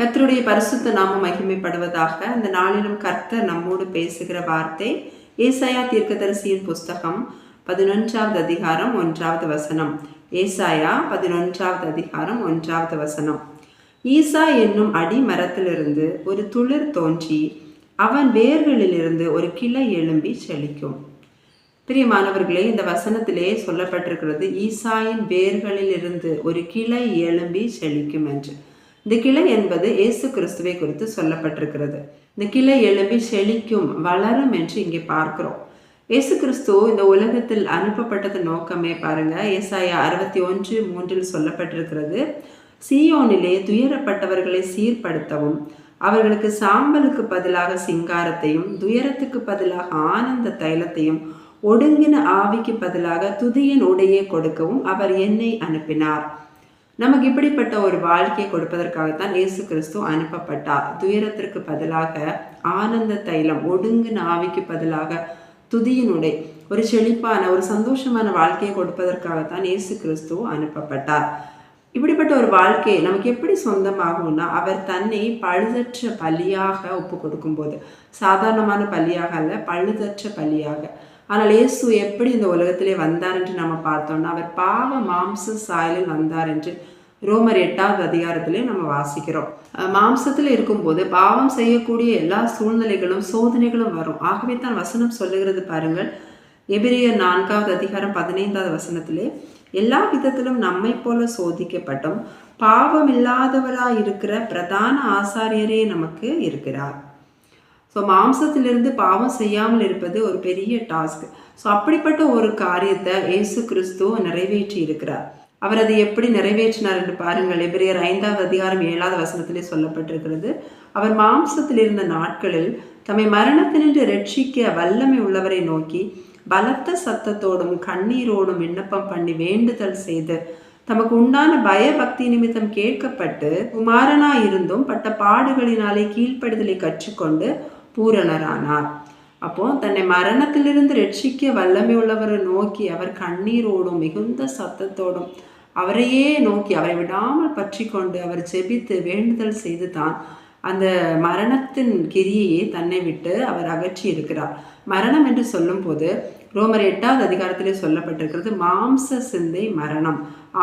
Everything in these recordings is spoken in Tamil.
கர்த்தருடைய பரிசுத்த நாமம் மகிமைப்படுவதாக அந்த நாளிலும் கர்த்தர் நம்மோடு பேசுகிற வார்த்தை ஏசாயா தீர்க்கதரிசியின் புஸ்தகம் பதினொன்றாவது அதிகாரம் ஒன்றாவது வசனம். ஏசாயா பதினொன்றாவது அதிகாரம் ஒன்றாவது வசனம். ஈசா என்னும் அடிமரத்திலிருந்து ஒரு துளிர் தோன்றி அவன் வேர்களிலிருந்து ஒரு கிளை எழும்பி செழிக்கும். பிரியமானவர்களே இந்த வசனத்திலே சொல்லப்பட்டிருக்கிறது ஈசாயின் வேர்களிலிருந்து ஒரு கிளை எழும்பி செழிக்கும் என்று. இந்த கிளை என்பது இயேசு கிறிஸ்துவை குறித்து சொல்லப்பட்டிருக்கிறது. இந்த கிளை எழும்பி செழிக்கும் வளரும் என்று இங்கே பார்க்கிறோம். இயேசு கிறிஸ்து இந்த உலகத்தில் அனுப்பப்பட்டது நோக்கமே பாருங்க. ஏசாயா அறுபத்தி ஒன்று மூன்றில் சொல்லப்பட்டிருக்கிறது சீயோனிலே துயரப்பட்டவர்களை சீர்படுத்தவும் அவர்களுக்கு சாம்பலுக்கு பதிலாக சிங்காரத்தையும் துயரத்துக்கு பதிலாக ஆனந்த தைலத்தையும் ஒடுங்கின ஆவிக்கு பதிலாக துதியின் உடையை கொடுக்கவும் அவர் என்னை அனுப்பினார். நமக்கு இப்படிப்பட்ட ஒரு வாழ்க்கையை கொடுப்பதற்காகத்தான் இயேசு கிறிஸ்து அனுப்பப்பட்டார். துயரத்திற்கு பதிலாக ஆனந்த தைலம் ஒடுங்கின ஆவிக்கு பதிலாக துதியினுடை ஒரு செழிப்பான ஒரு சந்தோஷமான வாழ்க்கையை கொடுப்பதற்காகத்தான் இயேசு கிறிஸ்து அனுப்பப்பட்டார். இப்படிப்பட்ட ஒரு வாழ்க்கை நமக்கு எப்படி சொந்தமாகும்னா அவர் தன்னை பழுதற்ற பலியாக ஒப்பு கொடுக்கும்போது சாதாரணமான பலியாக அல்ல பழுதற்ற பலியாக. ஆனால் இயேசு எப்படி இந்த உலகத்திலே வந்தார் என்று நம்ம பார்த்தோம்னா அவர் பாவ மாம்ச சாயலில் வந்தார் என்று ரோமர் எட்டாவது அதிகாரத்திலையும் நம்ம வாசிக்கிறோம். மாம்சத்தில் இருக்கும்போது பாவம் செய்யக்கூடிய எல்லா சூழ்நிலைகளும் சோதனைகளும் வரும். ஆகவே தான் வசனம் சொல்லுகிறது பாருங்கள். எபிரியர் நான்காவது அதிகாரம் பதினைந்தாவது வசனத்திலே எல்லா விதத்திலும் நம்மை போல சோதிக்கப்பட்டும் பாவம் இல்லாதவராக இருக்கிற பிரதான ஆசாரியரே நமக்கு இருக்கிறார். ஸோ மாம்சத்திலிருந்து பாவம் செய்யாமல் இருப்பது ஒரு பெரிய டாஸ்க் ஸோ அப்படிப்பட்ட ஒரு காரியத்தை இயேசு கிறிஸ்துவ நிறைவேற்றி இருக்கிறார் அவர் அதை எப்படி நிறைவேற்றினார் என்று பாருங்கள். எபிரியர் ஐந்தாவது அதிகாரம் ஏழாவது வசனத்திலே சொல்லப்பட்டிருக்கிறது. அவர் மாம்சத்தில் இருந்த நாட்களில் தம்மை மரணத்தினின்று ரட்சிக்க வல்லமை உள்ளவரை நோக்கி பலத்த சத்தத்தோடும் கண்ணீரோடும் விண்ணப்பம் பண்ணி வேண்டுதல் செய்து தமக்கு உண்டான பயபக்தி நிமித்தம் கேட்கப்பட்டு குமாரனா இருந்தும் பட்ட பாடுகளினாலே கீழ்ப்படுதலை கற்றுக்கொண்டு பூரணரானார். அப்போ தன்னை மரணத்திலிருந்து ரட்சிக்க வல்லமை உள்ளவரை நோக்கி அவர் கண்ணீரோடும் மிகுந்த சத்தத்தோடும் அவரையே நோக்கி அவரை விடாமல் பற்றி கொண்டு அவர் ஜெபித்து வேண்டுதல் செய்து தான் அந்த மரணத்தின் கிரியையை தன்னை விட்டு அவர் அகற்றி இருக்கிறார். மரணம் என்று சொல்லும்போது ரோமர் எட்டாவது அதிகாரத்திலே சொல்லப்பட்டிருக்கிறது மாம்ச சிந்தை மரணம்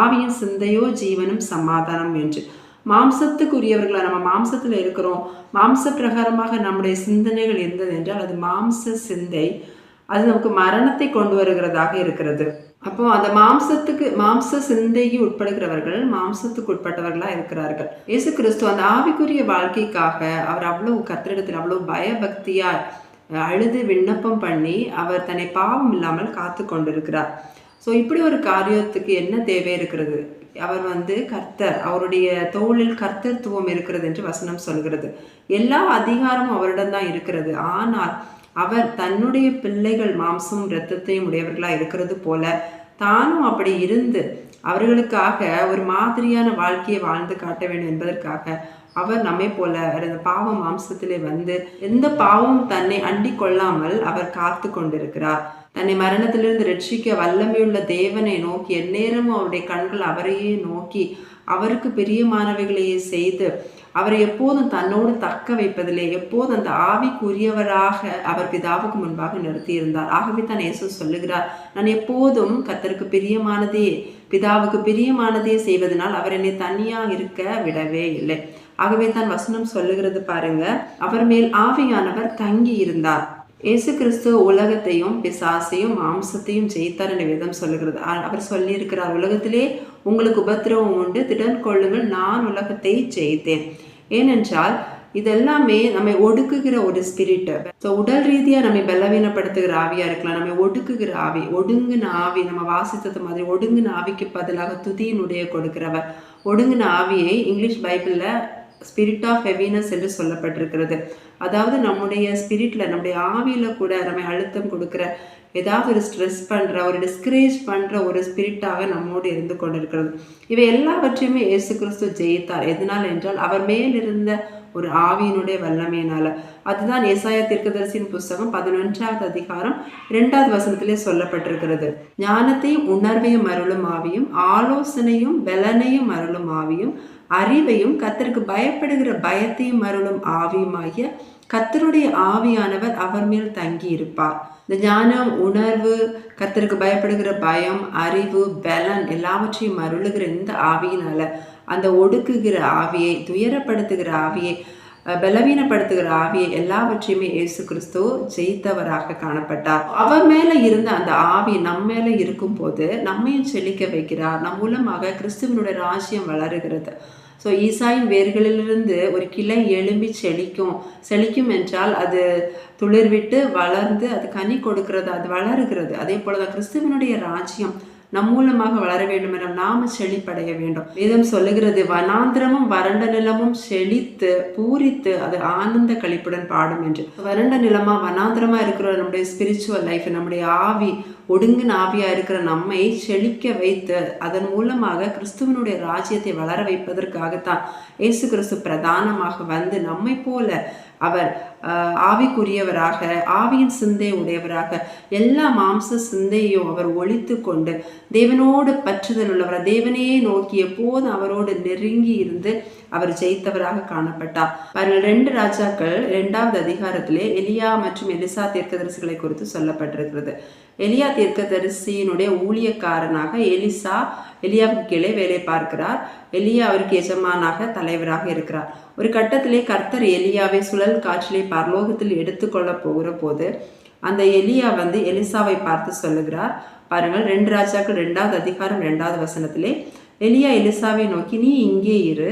ஆவியின் சிந்தையோ ஜீவனும் சமாதானம் என்று. மாம்சத்துக்குரியவர்களா நம்ம மாம்சத்தில் இருக்கிறோம். மாம்ச பிரகாரமாக நம்முடைய சிந்தனைகள் இருந்தது என்றால் அது மாம்ச சிந்தை அது நமக்கு மரணத்தை கொண்டு வருகிறதாக இருக்கிறது. அப்போ அந்த மாம்சத்துக்கு மாம்ச சிந்தைக்கு உட்படுகிறவர்கள் மாம்சத்துக்கு உட்பட்டவர்களா இருக்கிறார்கள். இயேசு கிறிஸ்து அந்த ஆவிக்குரிய வாழ்க்கைக்காக அவர் அவ்வளவு கத்திரிடத்தில் அவ்வளவு பயபக்தியா அழுது விண்ணப்பம் பண்ணி அவர் தன்னை பாவம் இல்லாமல் காத்து கொண்டிருக்கிறார். ஸோ இப்படி ஒரு காரியத்துக்கு என்ன தேவை இருக்கிறது? அவர் வந்து கர்த்தர் அவருடைய தோளில் கர்த்தர்த்துவம் இருக்கிறது என்று வசனம் சொல்கிறது. எல்லா அதிகாரமும் அவரிடம் தான் இருக்கிறது. ஆனால் அவர் தன்னுடைய பிள்ளைகள் மாம்சம் இரத்தத்தையும் உடையவர்களாக இருக்கிறது போல தானும் அப்படி இருந்து அவர்களுக்காக ஒரு மாதிரியான வாழ்க்கையை வாழ்ந்து காட்ட வேண்டும் என்பதற்காக அவர் நம்மை போல அந்த பாவ மாம்சத்திலே வந்து எந்த பாவமும் தன்னை அண்டி கொள்ளாமல் அவர் காத்து கொண்டிருக்கிறார். தன்னை மரணத்திலிருந்து ரட்சிக்க வல்லமையுள்ள தேவனை நோக்கி எந்நேரமும் அவருடைய கண்கள் அவரையே நோக்கி அவருக்கு பிரியமானவைகளையே செய்து அவரை எப்போதும் தன்னோடு தக்க வைப்பதிலே எப்போதும் அந்த ஆவிக்குரியவராக அவர் பிதாவுக்கு முன்பாக நிறுத்தியிருந்தார். ஆகவே தான் இயேசு சொல்லுகிறார் நான் எப்போதும் கத்தருக்கு பிரியமானதே பிதாவுக்கு பிரியமானதே செய்வதனால் அவர் என்னை தனியாக இருக்க விடவே இல்லை. ஆகவே தான் வசனம் சொல்லுகிறது பாருங்க அவர் மேல் ஆவியானவர் தங்கி இருந்தார் இயேசு கிறிஸ்து உலகத்தையும் பிசாசையும் மாம்சத்தையும் ஜெயித்தார் என்ற விதம் சொல்லுகிறது. அவர் சொல்லியிருக்கிறார் உலகத்திலே உங்களுக்கு உபத்திரவம் உண்டு. திடன் கொள்ளுங்கள். நான் உலகத்தை ஜெயித்தேன். ஏனென்றால் இதெல்லாமே நம்மை ஒடுக்குகிற ஒரு ஸ்பிரிட் ஸோ உடல் ரீதியாக நம்மை பலவீனப்படுத்துகிற ஆவியாக இருக்கலாம். நம்மை ஒடுக்குகிற ஆவி ஒடுங்குன ஆவி நம்ம வாசித்தது மாதிரி ஒடுங்குன ஆவிக்கு பதிலாக துதியினுடைய கொடுக்கிறவர். ஒடுங்கின ஆவியை இங்கிலீஷ் பைபிளில் ஸ்பிரிட் ஆஃப் ஹெவினஸ் என்று சொல்லப்பட்டிருக்கிறது. அதாவது நம்முடைய ஸ்பிரிட்டில் நம்முடைய ஆவியில கூட நம்ம அழுத்தம் கொடுக்கிற ஏதாவது ஒரு ஸ்ட்ரெஸ் பண்ற ஒரு டிஸ்கரேஜ் பண்ணுற ஒரு ஸ்பிரிட்டாக நம்மோடு இருந்து கொண்டிருக்கிறது. இவை எல்லாவற்றையுமே இயேசு கிறிஸ்து ஜெயித்தார். எதனால் என்றால் அவர் மேல் இருந்த ஒரு ஆவியினுடைய வல்லமையினால. அதுதான் ஏசாயா தீர்க்கதரிசியின் புஸ்தகம் பதினொன்றாவது அதிகாரம் இரண்டாவது வசனத்திலே சொல்லப்பட்டிருக்கிறது. ஞானத்தையும் உணர்வையும் அருளும் ஆவியும் ஆலோசனையும் பலனையும் அருளும் ஆவியும் அறிவையும் கத்தருக்கு பயப்படுகிற பயத்தையும் அருளும் ஆவியுமாகிய கத்தருடைய ஆவியானவர் அவர் மேல் தங்கி இருப்பார் இந்த ஞானம் உணர்வு கத்தருக்கு பயப்படுகிற பயம் அறிவு பலன் எல்லாவற்றையும் அருளுகிற இந்த ஆவியினால அந்த ஒடுக்குகிற ஆவியை துயரப்படுத்துகிற ஆவியை பலவீனப்படுத்துகிற ஆவியை எல்லாவற்றையுமே இயேசு கிறிஸ்து ஜெயித்தவராக காணப்பட்டார். அவர் மேல இருந்த அந்த ஆவி நம்ம மேல இருக்கும் போது நம்மையும் செழிக்க வைக்கிறார். நம் மூலமாக கிறிஸ்துவனுடைய ராஜ்யம் வளருகிறது. ஸோ ஈசாயின் வேர்களிலிருந்து ஒரு கிளை எழும்பி செழிக்கும். செழிக்கும் என்றால் அது துளிர்விட்டு வளர்ந்து அது கனி கொடுக்கிறது அது வளருகிறது. அதே போலதான் கிறிஸ்துவனுடைய ராஜ்யம். நம் மூலமாக வளர வேண்டும் என நாம செழிப்படைய வேண்டும். வேதம் சொல்லுகிறது வனாந்திரமும் வறண்ட நிலமும் செழித்து பூரித்து அது ஆனந்த கழிப்புடன் பாடும் என்று. வறண்ட நிலமா வனாந்திரமா இருக்கிற நம்முடைய ஸ்பிரிச்சுவல் லைஃப் நம்முடைய ஆவி ஒடுங்கின ஆவியா இருக்கிற நம்மை செழிக்க வைத்து அதன் மூலமாக கிறிஸ்துவனுடைய ராஜ்யத்தை வளர வைப்பதற்காகத்தான் இயேசு கிறிஸ்து பிரதானமாக வந்து நம்மை போல அவர் ஆவிக்குரியவராக ஆவியின் சிந்தை உடையவராக எல்லா மாம்ச சிந்தையையும் அவர் ஒழித்து கொண்டு தேவனோடு பற்றுதல் உள்ளவர் தேவனையே நோக்கி எப்போதும் அவரோடு நெருங்கி இருந்து அவர் ஜெயித்தவராக காணப்பட்டார். அவர்கள் ரெண்டு ராஜாக்கள் இரண்டாவது அதிகாரத்திலே எலியா மற்றும் எலிசா தீர்க்கதரிசிகளை குறித்து சொல்லப்பட்டிருக்கிறது. எலியா தீர்க்கதரிசியினுடைய ஊழியக்காரனாக எலிசா எலியாவுக்கு கீழே வேலை பார்க்கிறார். எலியா அவருக்கு எஜமானாக தலைவராக இருக்கிறார். ஒரு கட்டத்திலே கர்த்தர் எலியாவை சுழல் காற்றிலே பரலோகத்தில் எடுத்துக்கொள்ள போகிற போது அந்த எலியா வந்து எலிசாவை பார்த்து சொல்லுகிறார். பாருங்கள் ரெண்டு ராஜாக்கள் ரெண்டாவது அதிகாரம் ரெண்டாவது வசனத்திலே எலியா எலிசாவை நோக்கி நீ இங்கே இரு.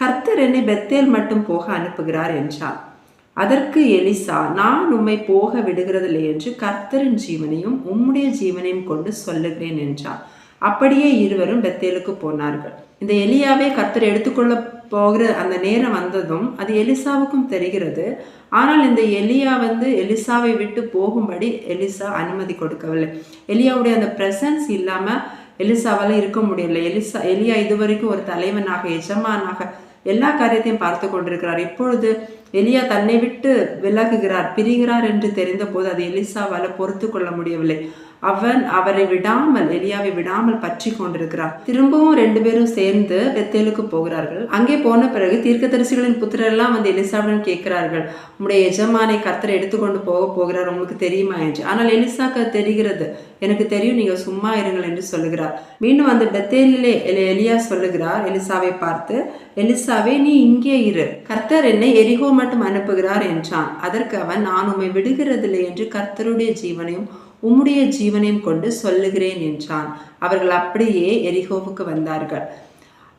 கர்த்தர் என்னை பெத்தேல் மட்டும் போக அனுப்புகிறார் என்றார். அதற்கு எலிசா நான் உம்மை போக விடுகிறதில்லை என்று கர்த்தரின் ஜீவனையும் உம்முடைய ஜீவனையும் கொண்டு சொல்லுகிறேன் என்றார். அப்படியே இருவரும் பெத்தேலுக்கு போனார்கள். இந்த எலியாவே கர்த்தர் எடுத்துக்கொள்ள போகிற அந்த நேரம் வந்ததும் அது எலிசாவுக்கும் தெரிகிறது. ஆனால் இந்த எலியா வந்து எலிசாவை விட்டு போகும்படி எலிசா அனுமதி கொடுக்கவில்லை. எலியாவுடைய அந்த பிரசன்ஸ் இல்லாமல் எலிசாவால் இருக்க முடியல. எலிசா எலியா இதுவரைக்கும் ஒரு தலைவனாக எஜமானாக எல்லா காரியத்தையும் பார்த்து கொண்டிருக்கிறார். இப்பொழுது எலியா தன்னை விட்டு விலகுகிறார் பிரிகிறார் என்று தெரிந்த போது அது எலிசாவால் பொறுத்து கொள்ள முடியவில்லை. அவன் அவரை விடாமல் எலியாவை விடாமல் பற்றி கொண்டிருக்கிறார் திரும்பவும் ரெண்டு பேரும் சேர்ந்து பெத்தேலுக்கு போகிறார்கள். அங்கே போன பிறகு தீர்க்கதரிசிகளின் புத்திரெல்லாம் வந்து எலிசாவுடன் கேட்கிறார்கள். உங்களுடைய எஜமானை கர்த்தரை எடுத்துக்கொண்டு போக போகிறார் உங்களுக்கு தெரியுமா? என்று. ஆனால் எலிசாக்கு தெரிகிறது. எனக்கு தெரியும் நீங்க சும்மா இருங்கள் என்று சொல்லுகிறார். மீண்டும் அந்த பெத்தேலிலே எலியா சொல்லுகிறார் எலிசாவை பார்த்து எலிசாவே நீ இங்கே இரு. கர்த்தர் என்னை எரிகோ மட்டும் அனுப்புகிறார் என்றான். அதற்கு அவன் நான் உண்மை விடுகிறதில்லை என்று கர்த்தருடைய ஜீவனையும் உம்முடைய ஜீவனையும் கொண்டு சொல்லுகிறேன் என்றான். அவர்கள் அப்படியே எரிகோவுக்கு வந்தார்கள்.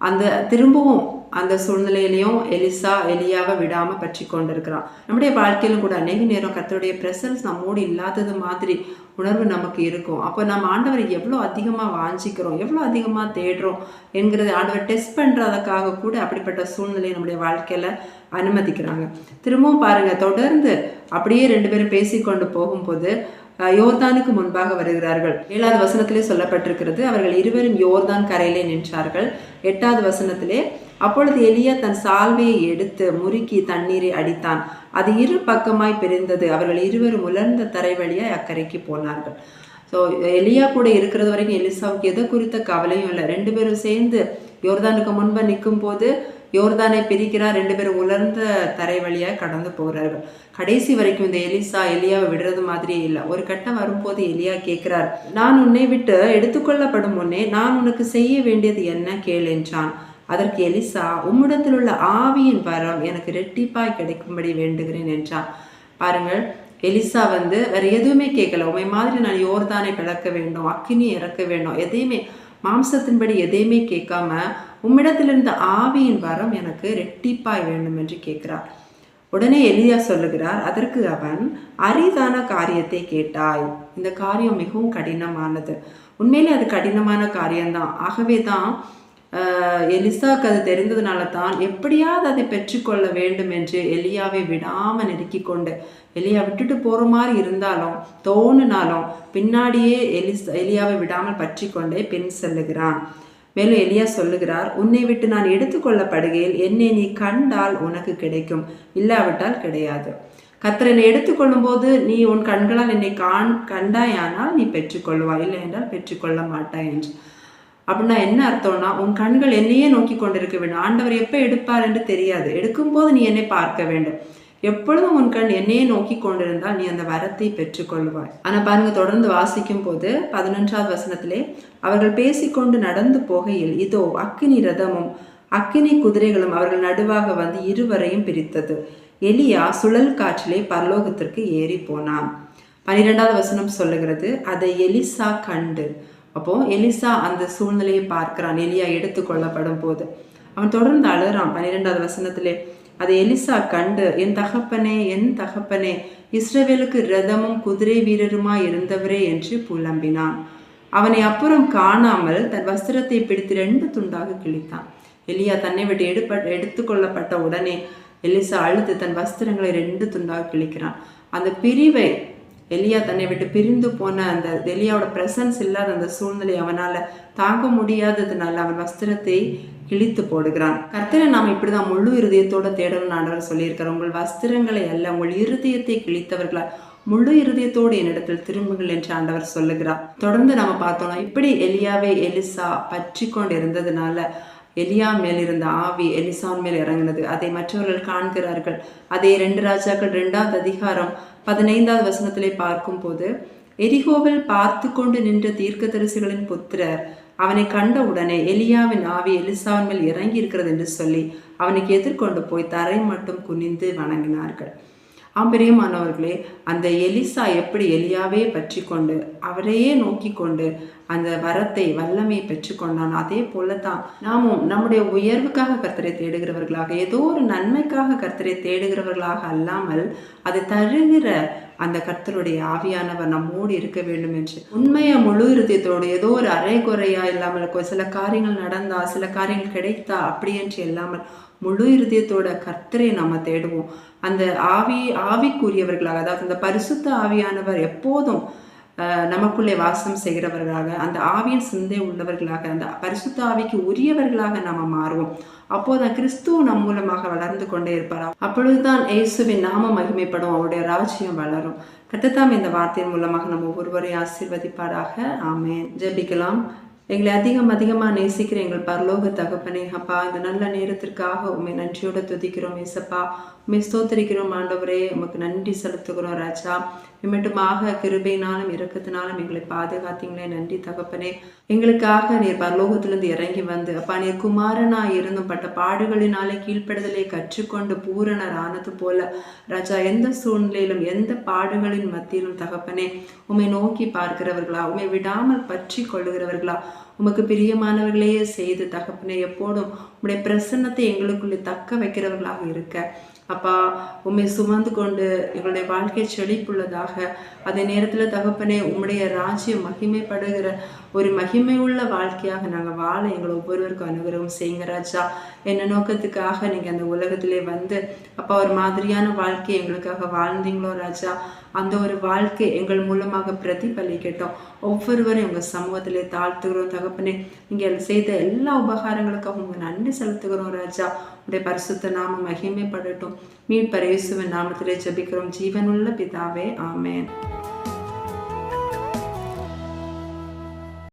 அந்த திரும்பவும் அந்த சூழ்நிலையிலையும் எலிசா எலியாவை விடாமல் பற்றி கொண்டிருக்கிறான். நம்முடைய வாழ்க்கையிலும் கூட அநேக நேரம் கத்தருடைய ப்ரெசன்ஸ் நம்மோடு இல்லாதது மாதிரி உணர்வு நமக்கு இருக்கும். அப்போ நம்ம ஆண்டவரை எவ்வளோ அதிகமாக வாஞ்சிக்கிறோம் எவ்வளோ அதிகமாக தேடுறோம் என்கிறத ஆண்டவர் டெஸ்ட் பண்ணுறதுக்காக கூட அப்படிப்பட்ட சூழ்நிலையை நம்முடைய வாழ்க்கையில் அனுமதிக்கிறாங்க. திரும்பவும் பாருங்கள் தொடர்ந்து அப்படியே ரெண்டு பேரும் பேசிக்கொண்டு போகும்போது யோர்தானுக்கு முன்பாக வருகிறார்கள். ஏழாவது வசனத்திலே சொல்லப்பட்டிருக்கிறது அவர்கள் இருவரும் யோர்தான் கரையிலே நின்றார்கள். எட்டாவது வசனத்திலே அப்பொழுது எலியா தன் சால்வையை எடுத்து முறுக்கி தண்ணீரை அடித்தான். அது இரு பக்கமாய் பிரிந்தது. அவர்கள் இருவரும் உலர்ந்த தரை வழியாய் அக்கறைக்கு போனார்கள். ஸோ எலியா கூட இருக்கிறது வரைக்கும் எலிசாவுக்கு எதை குறித்த கவலையும் இல்லை. ரெண்டு பேரும் சேர்ந்து யோர்தானுக்கு முன்பு நிற்கும் போது யோர்தானை பிரிக்கிறார். ரெண்டு பேரும் உலர்ந்த தரை வழியாக கடந்து போகிறார்கள். கடைசி வரைக்கும் இந்த எலிசா எலியாவை விடுறது மாதிரியே இல்லை. ஒரு கட்டம் வரும்போது எலியா கேட்கிறார் நான் உன்னை விட்டு எடுத்துக்கொள்ளப்படும் முன்னே நான் உனக்கு செய்ய வேண்டியது என்ன? கேள் என்றான். அதற்கு எலிசா உம்மிடத்தில் உள்ள ஆவியின் வரம் எனக்கு ரெட்டிப்பாய் கிடைக்கும்படி வேண்டுகிறேன் என்றான். பாருங்கள் எலிசா வந்து வேற எதுவுமே கேட்கல. உமை மாதிரி நான் யோர்தானை பிளக்க வேண்டும் அக்கினி இறக்க வேண்டும் எதையுமே மாம்சத்தின்படி எதையுமே கேட்காம உம்மிடத்திலிருந்த ஆவியின் வரம் எனக்கு ரெட்டிப்பாய் வேண்டும் என்று கேட்கிறார். உடனே எலியா சொல்லுகிறார் அதற்கு அவன் அரிதான காரியத்தை கேட்டாய். இந்த காரியம் மிகவும் கடினமானது. உண்மையிலே அது கடினமான காரியம்தான். ஆகவே தான் எலிசாக்கு அது தெரிந்ததுனால தான் எப்படியாவது அதை பெற்றுக்கொள்ள வேண்டும் என்று எலியாவை விடாமல் நெருக்கி கொண்டு எலியா விட்டுட்டு போகிற மாதிரி இருந்தாலும் தோணுனாலும் பின்னாடியே எலிசா எலியாவை விடாமல் பற்றி கொண்டே பின் செல்லுகிறான். மேலும் எலியா சொல்லுகிறார் உன்னை விட்டு நான் எடுத்துக்கொள்ளப்படுகையில் என்னை நீ கண்டால் உனக்கு கிடைக்கும் இல்லாவிட்டால் கிடையாது. கத்திரனை எடுத்துக்கொள்ளும் போது நீ உன் கண்களால் என்னை காண் கண்டாயானால் நீ பெற்றுக்கொள்வாய் இல்லை என்றால் பெற்றுக்கொள்ள மாட்டாய் என்று. அப்படின்னா என்ன அர்த்தம்னா உன் கண்கள் என்னையே நோக்கி கொண்டிருக்க வேண்டும். ஆண்டவர் எப்போ எடுப்பார் என்று தெரியாது. எடுக்கும்போது நீ என்னை பார்க்க வேண்டும். எப்பொழுதும் உன் கண் என்னையே நோக்கி கொண்டிருந்தால் நீ அந்த வரத்தை பெற்றுக்கொள்வாய். ஆனால் பாருங்க தொடர்ந்து வாசிக்கும் போது பதினொன்றாவது வசனத்திலே அவர்கள் பேசிக்கொண்டு நடந்து போகையில் இதோ அக்கினி ரதமும் அக்கினி குதிரைகளும் அவர்கள் நடுவாக வந்து இருவரையும் பிரித்தது. எலியா சுழல் காற்றிலே பரலோகத்திற்கு ஏறி போனான் பனிரெண்டாவது வசனம் சொல்லுகிறது அதை எலிசா கண்டு. அப்போ எலிசா அந்த சூழ்நிலையை பார்க்கிறான். எலியா எடுத்து கொள்ளப்படும் போது அவன் தொடர்ந்து அழுறான். பன்னிரெண்டாவது வசனத்திலே அதை எலிசா கண்டு என் தகப்பனே என் தகப்பனே இஸ்ரவேலுக்கு ரதமும் குதிரை வீரருமா இருந்தவரே என்று புலம்பினான். அவனை அப்புறம் காணாமல் தன் வஸ்திரத்தை பிடித்து ரெண்டு துண்டாக கிழித்தான். எலியா தன்னை விட்டு எடுப்ப எடுத்துக்கொள்ளப்பட்ட உடனே எலிசா அழுது தன் வஸ்திரங்களை ரெண்டு துண்டாக கிழிக்கிறான். அந்த பிரிவை எலியா தன்னை விட்டு பிரிந்து போன அந்த எலியாவோட பிரசன்ஸ் இல்லாத அந்த சூழ்நிலை அவனால் தாங்க முடியாததுனால அவன் வஸ்திரத்தை கிழித்து போடுகிறான். கர்த்தரை நாம் இப்படிதான் முழு இருதயத்தோட தேடணும்னு ஆண்டவர் சொல்லியிருக்கிறார். உங்கள் வஸ்திரங்களை அல்ல உங்கள் இருதயத்தை கிழித்தவர்களா முழு இருதயத்தோடு என்னிடத்தில் திரும்புங்கள் என்று ஆண்டவர் சொல்லுகிறார். தொடர்ந்து நம்ம பார்த்தோம்னா இப்படி எலியாவே எலிசா பற்றி கொண்டு இருந்ததுனால எலியா மேல் இருந்த ஆவி எலிசான் மேல் இறங்கினது. அதை மற்றவர்கள் காண்கிறார்கள். அதே ரெண்டு ராஜாக்கள் ரெண்டாவது அதிகாரம் பதினைந்தாவது வசனத்திலே பார்க்கும்போது எரிகோவில் பார்த்து கொண்டு நின்ற தீர்க்கதரிசிகளின் புத்திரர் அவனை கண்ட உடனே எலியாவின் ஆவி எலிசாவின் மேல் இறங்கி இருக்கிறது என்று சொல்லி அவனுக்கு எதிர்கொண்டு போய் தரை மட்டும் குனிந்து வணங்கினார்கள். ஆம்பரியமானவர்களே அந்த எலிசா எப்படி எலியாவே பற்றி கொண்டு அவரையே நோக்கி கொண்டு அந்த வரத்தை வல்லமையை பெற்றுக்கொண்டான் அதே போல தான் நாமும் நம்முடைய உயர்வுக்காக கர்த்தரை தேடுகிறவர்களாக ஏதோ ஒரு நன்மைக்காக கர்த்தரை தேடுகிறவர்களாக அல்லாமல் அதை தருகிற அந்த கர்த்தருடைய ஆவியானவர் நம்மோடு இருக்க வேண்டும் என்று. உண்மையை முழு இருதயத்தோடு ஏதோ ஒரு அரை குறையா இல்லாமல் சில காரியங்கள் நடந்தா சில காரியங்கள் கிடைத்தா அப்படி என்று இல்லாமல் முழு இருதயத்தோட கர்த்தரை நம்ம தேடுவோம். அந்த ஆவி ஆவிக்குரியவர்களாக அதாவது அந்த பரிசுத்த ஆவியானவர் எப்போதும் நமக்குள்ளே வாசம் செய்கிறவர்களாக அந்த ஆவியின் சிந்தை உள்ளவர்களாக அந்த பரிசுத்த ஆவிக்கு உரியவர்களாக நாம் மாறுவோம். அப்போதான் கிறிஸ்துவ நம் மூலமாக வளர்ந்து கொண்டே இருப்பார் அப்பொழுதுதான் இயேசுவின் நாம மகிமைப்படும் அவருடைய ராஜ்யம் வளரும். கத்தத்தாம் இந்த வார்த்தையின் மூலமாக நம்ம ஒவ்வொருவரையும் ஆசீர்வதிப்பாராக. ஆமேன். ஜெபிக்கலாம். எங்களை அதிகம் அதிகமாக நேசிக்கிற எங்கள் பரலோக தகப்பனே அப்பா இந்த நல்ல நேரத்திற்காக உண்மை நன்றியோட துதிக்கிறோம் ஏசப்பா. உண்மை ஸ்தோத்தரிக்கிறோம் ஆண்டவரே. உமக்கு நன்றி செலுத்துகிறோம் ராஜா. இம்மட்டுமாக கிருபையினாலும் இறக்கத்தினாலும் எங்களை பாதுகாத்தீங்களே நன்றி தகப்பனே. எங்களுக்காக நீர் பரலோகத்திலிருந்து இறங்கி வந்து அப்பா நீர் குமாரனா இருந்தும் பட்ட பாடுகளினாலே கீழ்ப்படுதலை கற்றுக்கொண்டு பூரணர் ஆனது போல ராஜா எந்த சூழ்நிலையிலும் எந்த பாடுகளின் மத்தியிலும் தகப்பனே உமை நோக்கி பார்க்கிறவர்களா உமை விடாமல் பற்றி கொள்ளுகிறவர்களா உமக்கு பிரியமானவர்களையே செய்து தகப்பனே எப்போதும் உடைய பிரசன்னத்தை எங்களுக்குள்ளே தக்க வைக்கிறவர்களாக இருக்க அப்பா உண்மை சுமந்து கொண்டு எங்களுடைய வாழ்க்கை செழிப்புள்ளதாக அதே நேரத்தில் தகப்பனே உம்முடைய ராஜ்யம் மகிமைப்படுகிற ஒரு மகிமை உள்ள வாழ்க்கையாக நாங்கள் வாழ எங்களை ஒவ்வொருவருக்கும் அனுகிரகம் செய்யுங்க ராஜா. என்ன நோக்கத்துக்காக நீங்கள் அந்த உலகத்திலே வந்து அப்பா ஒரு மாதிரியான வாழ்க்கை எங்களுக்காக வாழ்ந்தீங்களோ ராஜா. அந்த ஒரு வாழ்க்கை எங்கள் மூலமாக பிரதிபலிக்கட்டும். ஒவ்வொருவரும் உங்கள் சமூகத்திலே தாழ்த்துகிறோம் தகப்பனே. நீங்கள் செய்த எல்லா உபகாரங்களுக்கும் உங்கள் நன்றி செலுத்துகிறோம் ராஜா. உடைய பரிசுத்த நாம மகிமைப்படட்டும். மீட்பரேசுவின் நாமத்திலே ஜபிக்கிறோம். ஜீவனுள்ள பிதாவே ஆமேன்.